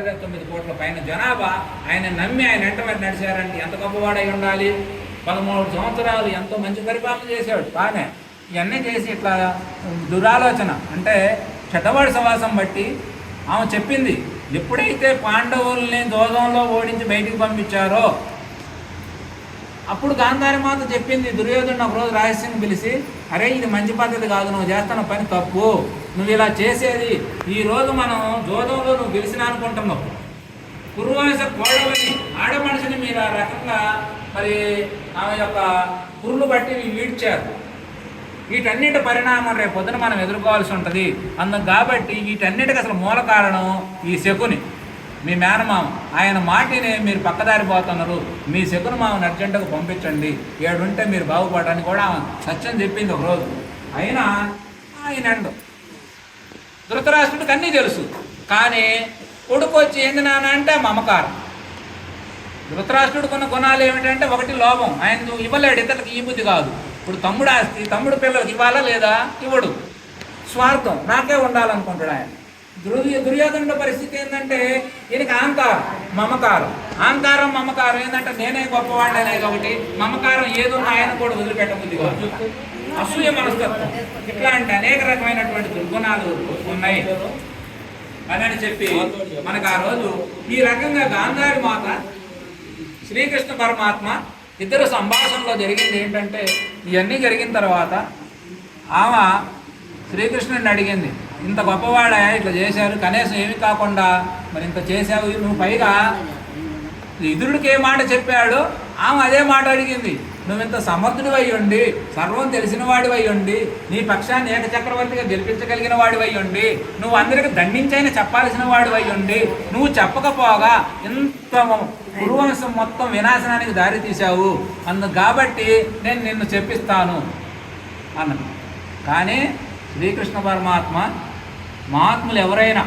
ఇరవై తొమ్మిది కోట్ల పైన జనాభా. ఆయన నమ్మి ఆయన వెంటబడి నడిచారంటే ఎంత గొప్పవాడై ఉండాలి? పదమూడు సంవత్సరాలు ఎంతో మంచి పరిపాలన చేశాడు. బాగానే. ఇవన్నీ చేసి ఇట్లా దురాలోచన. అంటే చెడ్డవాడి సవాసం బట్టి ఆమె చెప్పింది ఎప్పుడైతే పాండవుల్ని దోదంలో ఓడించి బయటికి పంపించారో అప్పుడు గాంధారి మాత చెప్పింది. దుర్యోధను ఒక రోజు రహస్యంగా పిలిచి అరే ఇది మంచి పద్ధతి కాదు నువ్వు చేస్తున్న పని తప్పు. నువ్వు ఇలా చేసేది ఈ రోజు మనం జోదంలో నువ్వు గెలిచిన అనుకుంటున్నావు. కురువంశ కోడవని ఆడ మనిషిని మీరు ఆ రకంగా మరి ఆమె యొక్క పురులు బట్టి వీడ్చారు. వీటన్నిటి పరిణామం రేపు పొద్దున మనం ఎదుర్కోవాల్సి ఉంటుంది. అందుకు కాబట్టి వీటన్నిటికి అసలు మూల కారణం ఈ శకుని. మీ మేనమామ ఆయన మాటినే మీరు పక్కదారి పోతున్నారు. మీ శకుని మామని అర్జెంటుగా పంపించండి. ఏడుంటే మీరు బాగుపడడానికి కూడా సత్యం చెప్పింది ఒకరోజు. అయినా ఆయన అండు. ధృతరాష్ట్రుడికి అన్నీ తెలుసు. కానీ కొడుకు వచ్చి ఏంది నాన్న అంటే మమకారం. ధృతరాష్ట్రుడికి ఉన్న గుణాలు ఏమిటంటే ఒకటి లోభం. ఆయన నువ్వు ఇవ్వలేడు ఇతరులకు ఈ బుద్ధి కాదు. ఇప్పుడు తమ్ముడు ఆస్తి తమ్ముడు పిల్లలకి ఇవ్వాలా లేదా? ఇవ్వడు. స్వార్థం. నాకే ఉండాలనుకుంటాడు ఆయన. దుర్య దుర్యోధనుడి పరిస్థితి ఏంటంటే ఈయనకి అహంకారం మమకారం. అహంకారం మమకారం ఏంటంటే నేనే గొప్పవాడినే కాబట్టి మమకారం ఏదున్నా ఆయన కూడా వదిలిపెట్టబుద్ది కాదు. అసూయ మనస్తత్వం. ఇట్లాంటి అనేక రకమైనటువంటి దుర్గుణాలు ఉన్నాయి. అని చెప్పి మనకు ఆ రోజు ఈ రకంగా గాంధారి మాత శ్రీకృష్ణ పరమాత్మ ఇద్దరు సంభాషణలో జరిగింది ఏంటంటే ఇవన్నీ జరిగిన తర్వాత ఆమె శ్రీకృష్ణుడిని అడిగింది. ఇంత గొప్పవాడే? ఇట్లా చేశారు. కనీసం ఏమి కాకుండా మరి ఇంత చేశావు నువ్వు పైగా ఇదురుడికి ఏ మాట చెప్పాడు? ఆమె అదే మాట అడిగింది. నువ్వు ఇంత సమర్థుడు ఉండి సర్వం తెలిసిన వాడివై ఉండి నీ పక్షాన్ని ఏకచక్రవర్తిగా గెలిపించగలిగిన వాడివై ఉండి నువ్వు అందరికి దండించైనా చెప్పాల్సిన వాడివై ఉండి నువ్వు చెప్పకపోగా ఇంత కురువంశం మొత్తం వినాశనానికి దారి తీశావు. అందు కాబట్టి నేను నిన్ను చెప్పిస్తాను అన్నది. కానీ శ్రీకృష్ణ పరమాత్మ మహాత్ములు ఎవరైనా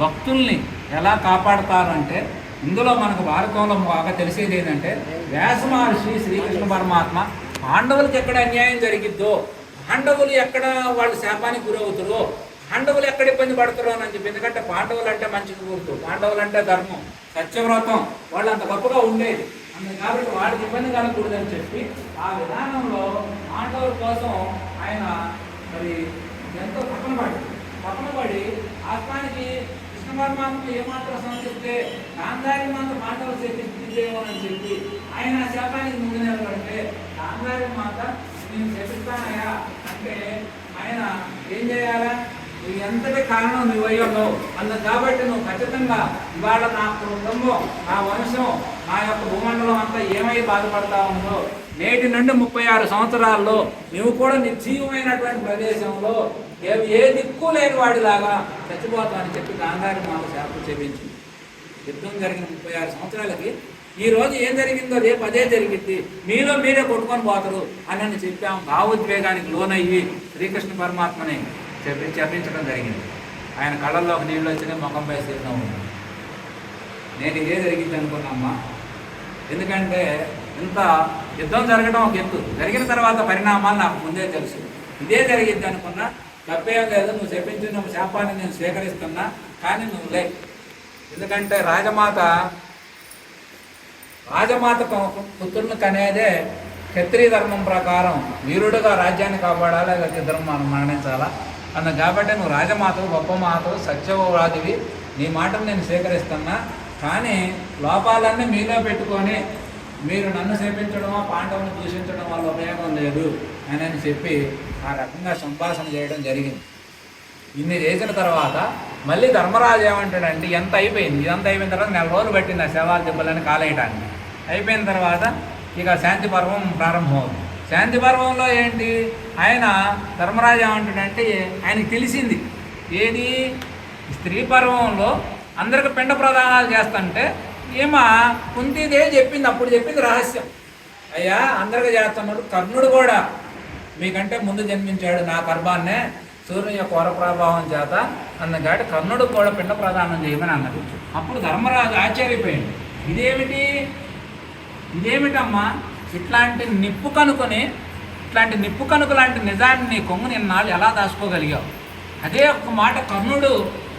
భక్తుల్ని ఎలా కాపాడతారంటే ఇందులో మనకు భారతంలో బాగా తెలిసేది ఏంటంటే వ్యాస మహర్షి శ్రీకృష్ణ పరమాత్మ పాండవులకి ఎక్కడ అన్యాయం జరిగిద్దో పాండవులు ఎక్కడ వాళ్ళు శాపానికి గురవుతారో పాండవులు ఎక్కడ ఇబ్బంది పడతారో అని చెప్పి ఎందుకంటే పాండవులు అంటే మంచి గుర్తు పాండవులు అంటే ధర్మం సత్యవ్రతం వాళ్ళు అంత గొప్పగా ఉండేది. అందుకే కాబట్టి వాళ్ళకి ఇబ్బంది కలగకూడదని చెప్పి ఆ విధానంలో పాండవుల కోసం ఆయన మరి ఎంతో పక్కన పడి పక్కన పడి ఆత్మానికి కృష్ణ పరమాత్మ ఏమాత్రం సంతరిస్తే గాంధారి మాత్రం మాటలు చేపించేమో చెప్పి ఆయన ఆ శాపానికి ముందు నిలబడితే గాంధారి మాత నేను చెప్పిస్తానయ్యా అంటే ఆయన ఏం చేయాలా? నువ్వు ఎంతటి కారణం నువ్వు అయ్యావు అన్న కాబట్టి నువ్వు ఖచ్చితంగా ఇవాళ నా కుటుంబం నా వంశం నా యొక్క భూమండలం అంతా ఏమై బాధపడతా ఉందో నేటి నుండి ముప్పై ఆరు సంవత్సరాల్లో నువ్వు కూడా నిర్జీవమైనటువంటి ప్రదేశంలో ఏ ఏ దిక్కు లేని వాడిలాగా చచ్చిపోతామని చెప్పి గాంధారి మాకు శాపం చేపించింది. యుద్ధం జరిగిన ముప్పై ఆరు సంవత్సరాలకి ఈ రోజు ఏం జరిగిందో రేపు అదే జరిగింది మీలో మీరే కొట్టుకొని పోతారు అని అని చెప్పాము భావోద్వేగానికి లోనయ్యి శ్రీకృష్ణ పరమాత్మని చెప్పి చెప్పించడం జరిగింది. ఆయన కళ్ళల్లోకి నీళ్ళు వచ్చినా ముఖం పై సిద్ధం ఉంది. నేను ఇదే జరిగింది అనుకున్నామ్మా ఎందుకంటే ఇంత యుద్ధం జరగడం ఒక ఎత్తు. జరిగిన తర్వాత పరిణామాలు నాకు ముందే తెలుసు. ఇదే జరిగింది అనుకున్నా తప్పేం లేదు నువ్వు చెప్పించిన శాపాన్ని నేను స్వీకరిస్తున్నా కానీ నువ్వు లే. ఎందుకంటే రాజమాత రాజమాత పుత్రుని కనేదే క్షత్రియ ధర్మం ప్రకారం వీరుడుగా రాజ్యాన్ని కాపాడాలి లేకపోతే ఇద్దరు మనం మరణించాలా? అన్న కాబట్టి నువ్వు రాజమాతవు గొప్ప మాతవు సత్యవరాజువి నీ మాటను నేను స్వీకరిస్తున్నా కానీ లోపాలన్నీ మీలో పెట్టుకొని మీరు నన్ను సేపించడమో పాండవుని దూషించడం వల్ల ఉపయోగం లేదు అని అని చెప్పి ఆ రకంగా సంభాషణ చేయడం జరిగింది. ఇన్ని చేసిన తర్వాత మళ్ళీ ధర్మరాజు ఏమంటాడంటే ఎంత అయిపోయింది? ఇదంతా అయిపోయిన తర్వాత నెల రోజులు పట్టింది ఆ శవాలు దెబ్బలని కాలేయటానికి. అయిపోయిన తర్వాత ఇక శాంతి పర్వం ప్రారంభమవుతుంది. శాంతి పర్వంలో ఏంటి? ఆయన ధర్మరాజు ఏమంటాడంటే ఆయనకి తెలిసింది. ఏది? స్త్రీ పర్వంలో అందరికి పిండ ప్రదానాలు చేస్తుంటే ఈమె కుంతీదేవి చెప్పింది అప్పుడు చెప్పింది రహస్యం. అయ్యా అందరికీ చేస్తున్నాడు కర్ణుడు కూడా మీకంటే ముందు జన్మించాడు నా గర్భాన్నే సూర్యుని యొక్క వర ప్రభావం చేత అన్నగాటి కర్ణుడు కూడా పిండ ప్రదానం చేయమని అన్నది. అప్పుడు ధర్మరాజు ఆశ్చర్యపోయింది ఇదేమిటి? ఇదేమిటమ్మా? ఇట్లాంటి నిప్పు కనుకొని ఇట్లాంటి నిప్పు కనుక లాంటి నిజాన్ని నీ కొంగు నిన్నాళ్ళు ఎలా దాచుకోగలిగావు? అదే ఒక్క మాట కర్ణుడు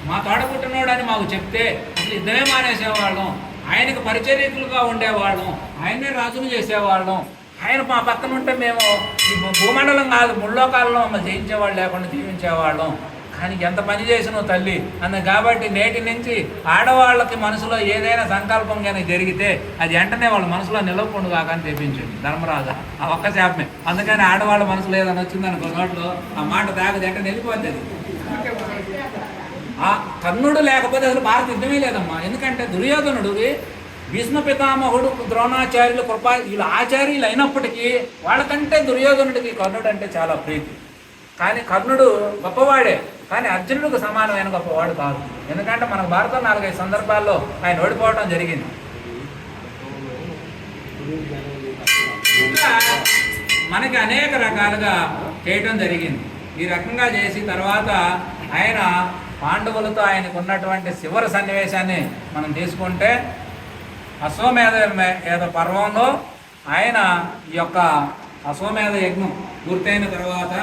మా తోడ పుట్టినోడని మాకు చెప్తే అసలు మానేసేవాళ్ళం. ఆయనకు పరిచర్యకులుగా ఉండేవాళ్ళం. ఆయనే రాజును చేసేవాళ్ళం. ఆయన మా పక్కన ఉంటే మేము ఈ భూమండలం కాదు ముల్లోకాలలో మమ్మల్ని జయించేవాళ్ళు లేకుండా జీవించేవాళ్ళం. కానీ ఎంత పని చేసినో తల్లి అన్న కాబట్టి నేటి నుంచి ఆడవాళ్ళకి మనసులో ఏదైనా సంకల్పం కానీ జరిగితే అది వెంటనే వాళ్ళ మనసులో నిలవకుండా కాకని తెప్పించండి ధర్మరాజు. ఆ ఒక్క శాపమే. అందుకని ఆడవాళ్ళ మనసులో ఏదైనా వచ్చిందనుకో నోట్లో ఆ మాట తాగదు వెంటనే వెళ్ళిపోద్ది ఆ కర్ణుడు లేకపోతే అసలు భారత యుద్ధమే లేదమ్మా. ఎందుకంటే దుర్యోధనుడికి భీష్మ పితామహుడు ద్రోణాచార్యులు కృప వీళ్ళు ఆచార్యులు అయినప్పటికీ వాళ్ళకంటే దుర్యోధనుడికి కర్ణుడు అంటే చాలా ప్రీతి. కానీ కర్ణుడు గొప్పవాడే. కానీ అర్జునుడికి సమానమైన గొప్పవాడు కాదు. ఎందుకంటే మనకు భారతం నాలుగైదు సందర్భాల్లో ఆయన ఓడిపోవడం జరిగింది. మనకి అనేక రకాలుగా చేయటం జరిగింది. ఈ రకంగా చేసి తర్వాత ఆయన పాండవులతో ఆయనకు ఉన్నటువంటి శివర సన్నివేశాన్ని మనం తీసుకుంటే అశ్వమేధ ఏదో పర్వంలో ఆయన ఈ యొక్క అశ్వమేధ యజ్ఞం పూర్తయిన తర్వాత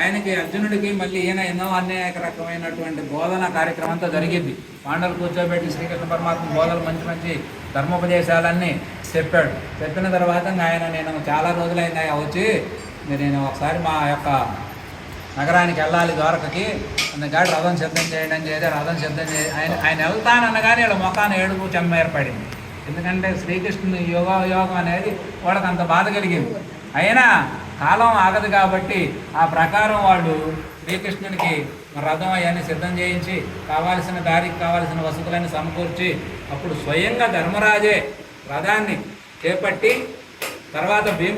ఆయనకి అర్జునుడికి మళ్ళీ ఈయన ఎన్నో అనేక రకమైనటువంటి బోధన కార్యక్రమంతో జరిగింది. పాండవులు కూర్చోబెట్టి శ్రీకృష్ణ పరమాత్మ బోధలు మంచి మంచి ధర్మోపదేశాలన్నీ చెప్పాడు. చెప్పిన తర్వాత ఆయన నేను చాలా రోజులైంది. వచ్చి నేను ఒకసారి మా యొక్క నగరానికి వెళ్ళాలి ద్వారకకి అందుకని రథం సిద్ధం చేయడం చేయడం రథం సిద్ధం చే ఆయన ఆయన వెళ్తాననగానే వీళ్ళ ముఖాన్ని ఏడుపు చెమ్మ ఏర్పడింది. ఎందుకంటే శ్రీకృష్ణుని యోగ యోగం అనేది వాళ్ళకి అంత బాధ కలిగింది. అయినా కాలం ఆగదు కాబట్టి ఆ ప్రకారం వాళ్ళు శ్రీకృష్ణునికి రథం అవన్నీ సిద్ధం చేయించి కావాల్సిన దారికి కావాల్సిన వసతులన్నీ సమకూర్చి అప్పుడు స్వయంగా ధర్మరాజే రథాన్ని చేపట్టి తర్వాత భీముడు